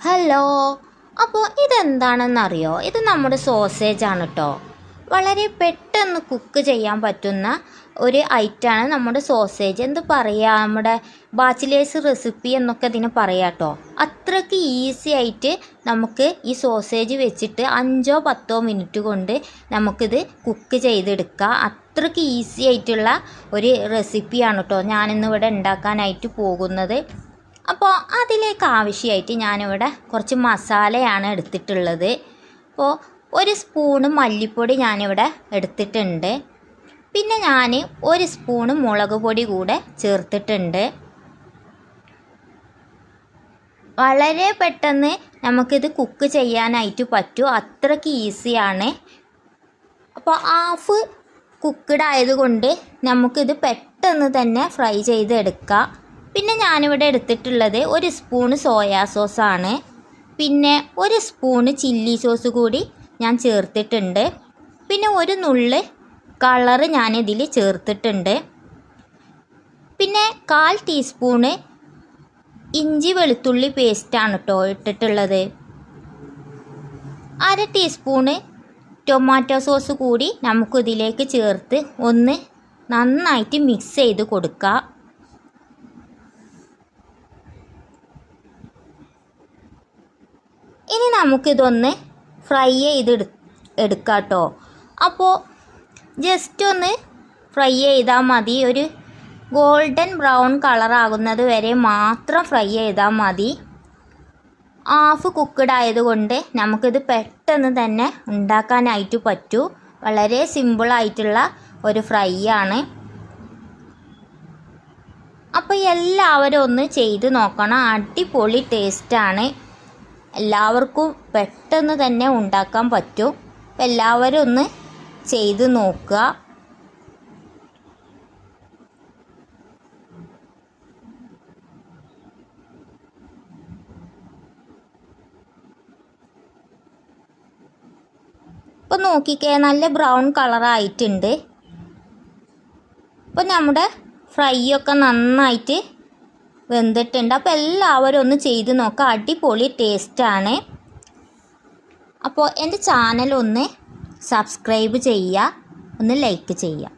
Hello അപ്പോൾ ഇതെന്താണെന്നറിയോ? ഇത് നമ്മുടെ സോസേജ് ആണ് കേട്ടോ വളരെ പെട്ടെന്ന് കുക്ക് ചെയ്യാൻ പറ്റുന്ന ഒരു ഐറ്റാണ് നമ്മുടെ സോസേജ് എന്ത് പറയുക നമ്മുടെ ബാച്ചിലേഴ്സ് റെസിപ്പി എന്നൊക്കെ ഇതിന് പറയാം കേട്ടോ അത്രയ്ക്ക് ഈസി ആയിട്ട് നമുക്ക് ഈ സോസേജ് വെച്ചിട്ട് അഞ്ചോ പത്തോ മിനിറ്റ് കൊണ്ട് നമുക്കിത് കുക്ക് ചെയ്തെടുക്കാം. അത്രയ്ക്ക് ഈസി ആയിട്ടുള്ള ഒരു റെസിപ്പിയാണ് കേട്ടോ ഞാനിന്നിവിടെ ഉണ്ടാക്കാനായിട്ട് പോകുന്നത്. അപ്പോൾ അതിലേക്ക് ആവശ്യമായിട്ട് ഞാനിവിടെ കുറച്ച് മസാലയാണ് എടുത്തിട്ടുള്ളത്. അപ്പോൾ ഒരു സ്പൂണ് മല്ലിപ്പൊടി ഞാനിവിടെ എടുത്തിട്ടുണ്ട്. പിന്നെ ഞാൻ ഒരു സ്പൂണ് മുളക് പൊടി കൂടെ ചേർത്തിട്ടുണ്ട്. വളരെ പെട്ടെന്ന് നമുക്കിത് കുക്ക് ചെയ്യാനായിട്ട് പറ്റും. അത്രയ്ക്ക് ഈസിയാണ് അപ്പോൾ ഹാഫ് കുക്ക്ഡ് ആയതുകൊണ്ട് നമുക്കിത് പെട്ടെന്ന് തന്നെ ഫ്രൈ ചെയ്തെടുക്കാം. ഞാനിവിടെ എടുത്തിട്ടുള്ളത് ഒരു സ്പൂണ് സോയാ സോസാണ്. പിന്നെ ഒരു സ്പൂണ് ചില്ലി സോസ് കൂടി ഞാൻ ചേർത്തിട്ടുണ്ട്. പിന്നെ ഒരു നുള്ള് കളറ് ഞാനിതിൽ ചേർത്തിട്ടുണ്ട്. പിന്നെ കാൽ ടീസ്പൂണ് ഇഞ്ചി വെളുത്തുള്ളി പേസ്റ്റാണ് കേട്ടോ ഇട്ടിട്ടുള്ളത്. അര ടീസ്പൂണ് ടൊമാറ്റോ സോസ് കൂടി നമുക്കിതിലേക്ക് ചേർത്ത് ഒന്ന് നന്നായിട്ട് മിക്സ് ചെയ്ത് കൊടുക്കാം. നമുക്കിതൊന്ന് ഫ്രൈ ചെയ്ത് എടുക്കാം കേട്ടോ അപ്പോൾ ജസ്റ്റ് ഒന്ന് ഫ്രൈ ചെയ്താൽ മതി. ഒരു ഗോൾഡൻ ബ്രൗൺ കളറാകുന്നത് വരെ മാത്രം ഫ്രൈ ചെയ്താൽ മതി. ഹാഫ് കുക്ക്ഡ് ആയതുകൊണ്ട് നമുക്കിത് പെട്ടെന്ന് തന്നെ ഉണ്ടാക്കാനായിട്ട് പറ്റൂ. വളരെ സിമ്പിളായിട്ടുള്ള ഒരു ഫ്രൈ ആണ്. അപ്പോൾ എല്ലാവരും ഒന്ന് ചെയ്ത് നോക്കണം. അടിപൊളി ടേസ്റ്റാണ് എല്ലാവർക്കും പെട്ടെന്ന് തന്നെ ഉണ്ടാക്കാൻ പറ്റും. എല്ലാവരും ഒന്ന് ചെയ്ത് നോക്കുക. ഇപ്പം നോക്കിക്കേ നല്ല ബ്രൗൺ കളറായിട്ടുണ്ട് ഇപ്പം നമ്മുടെ ഫ്രൈ ഒക്കെ നന്നായിട്ട് വെന്തിട്ടുണ്ട്. അപ്പോൾ എല്ലാവരും ഒന്ന് ചെയ്ത് നോക്കുക അടിപൊളി ടേസ്റ്റാണ് അപ്പോൾ എന്റെ ചാനൽ ഒന്ന് സബ്സ്ക്രൈബ് ചെയ്യുക. ഒന്ന് ലൈക്ക് ചെയ്യുക.